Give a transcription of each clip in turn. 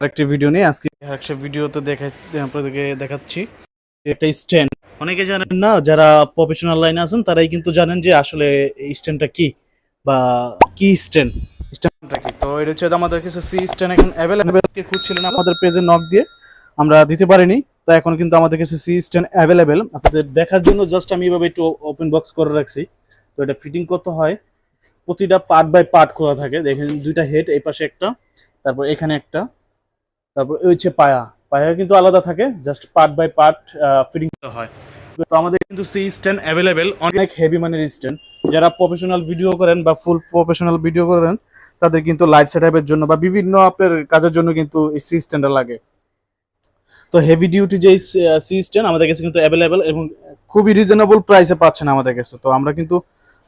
আরেকটি ভিডিও নিয়ে আজকে একটা ভিডিওতে দেখা আপনাদেরকে দেখাচ্ছি। একটা স্ট্যান্ড অনেকে জানেন না, যারা প্রফেশনাল লাইনে আছেন, তারাই কিন্তু জানেন যে আসলে এই স্ট্যান্ডটা কি বা কি স্ট্যান্ড স্ট্যান্ডটা কি? তো এটা হচ্ছে আমাদের কাছে সি স্ট্যান্ড এখন অ্যাভেলেবেল কে খুঁজছিলেন আমাদের পেজে নক দিয়ে, আমরা দিতে পারিনি। তো এখন কিন্তু আমাদের কাছে সি স্ট্যান্ড অ্যাভেলেবেল আপনাদের দেখার জন্য জাস্ট আমি এভাবে একটু ওপেন বক্স করে রাখছি। তো এটা ফিটিং করতে হয়। প্রতিটা পার্ট বাই পার্ট খোলা থাকে। দেখেন দুইটা হেড এই পাশে একটা, তারপর এখানে একটা। তারপর হচ্ছে পায়া। পায়া কিন্তু আলাদা থাকে just part by part fitting হয়। তো আমাদের কিন্তু সি স্ট্যান্ড অ্যাভেলেবেল অনেক হেভি মানের স্ট্যান্ড যারা প্রফেশনাল ভিডিও করেন বা ফুল প্রফেশনাল ভিডিও করেন, তাদের কিন্তু লাইট সেটআপের জন্য বা বিভিন্ন আপনার কাজের জন্য কিন্তু এই সি স্ট্যান্ডটা লাগে। তো হেভি ডিউটি যে সি স্ট্যান্ড আমাদের কাছে কিন্তু অ্যাভেলেবেল এবং খুবই রিজনেবল প্রাইসে পাচ্ছেন আমাদের কাছে। তো আমরা কিন্তু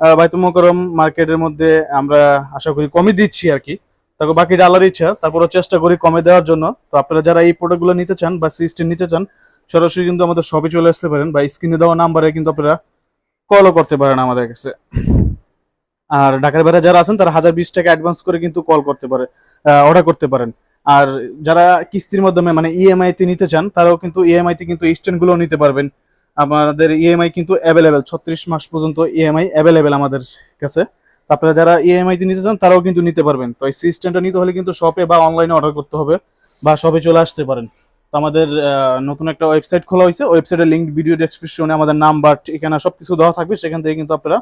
বাইতুল মোকরম মার্কেটের মধ্যে আমরা আশা করি কমই দিচ্ছি আর কি। তারপর বাকিটা আল্লাহর ইচ্ছা, তারপরও চেষ্টা করি কমে দেওয়ার জন্য। তো আপনারা যারা এই প্রোডাক্টগুলো নিতে চান বা সিস্টেম নিতে চান, সরাসরি কিন্তু আমাদের শপে চলে আসতে পারেন বা স্ক্রিনে দেওয়া নাম্বারে কিন্তু আপনারা কলও করতে পারেন আমাদের কাছে। আর ঢাকার বাইরে যারা আছেন, তারা হাজার বিশ টাকা অ্যাডভান্স করে কিন্তু কল করতে পারে অর্ডার করতে পারেন। আর যারা কিস্তির মাধ্যমে মানে ইএমআই তে নিতে চান, তারাও কিন্তু ইএমআই তে কিন্তু স্ট্যান্ডগুলো নিতে পারবেন। আমাদের ইএমআই কিন্তু অ্যাভেলেবেল ছত্রিশ মাস পর্যন্ত ইএমআই অ্যাভেলেবেল আমাদের কাছে। আপনারা যারা ইএমআই তে নিতে চান, তারাও কিন্তু নিতে পারবেন। তো এই সিস্টেমটা নিতে হলে কিন্তু শপে বা অনলাইনে অর্ডার করতে হবে বা শপে চলে আসতে পারেন। তো আমাদের নতুন একটা ওয়েবসাইট খোলা হয়েছে। ওয়েবসাইটের লিঙ্ক ভিডিও ডেসক্রিপশনে আমাদের নাম্বার ঠিকানা সবকিছু দেওয়া থাকবে। সেখান থেকে কিন্তু আপনারা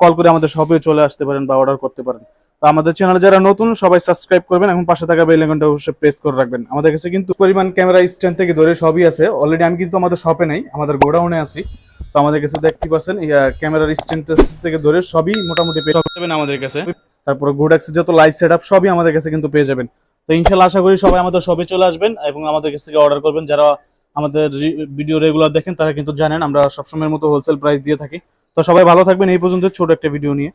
কল করে আমাদের শপে চলে আসতে পারেন বা অর্ডার করতে পারেন। তো আমাদের চ্যানেলে যারা নতুন সবাই সাবস্ক্রাইব করবেন এবং পাশে থাকা বেল আইকনটা অবশ্যই প্রেস করে রাখবেন। আমাদের কাছে কিন্তু পরিমাণ ক্যামেরা স্ট্যান্ড থেকে ধরে সবই আছে। অলরেডি আমি কিন্তু আমাদের শপে নেই আমাদের গোডাউনে আছি। তো আমাদের কাছে দেখতে পাচ্ছেন ক্যামেরার স্ট্যান্ড থেকে ধরে সবই মোটামুটি পেয়ে যাবেন আমাদের কাছে। তারপরে গোডাক্সের যত লাইট সেট আপ সবই আমাদের কাছে কিন্তু পেয়ে যাবেন। তো ইনশাল্লাহ আশা করি সবাই আমাদের শপে চলে আসবেন এবং আমাদের কাছ থেকে অর্ডার করবেন। যারা আমাদের ভিডিও রেগুলার দেখেন তারা কিন্তু জানেন আমরা সবসময়ের মতো হোলসেল প্রাইস দিয়ে থাকি। তো সবাই ভালো থাকবেন। এই পর্যন্ত ছোট একটা ভিডিও নিয়ে।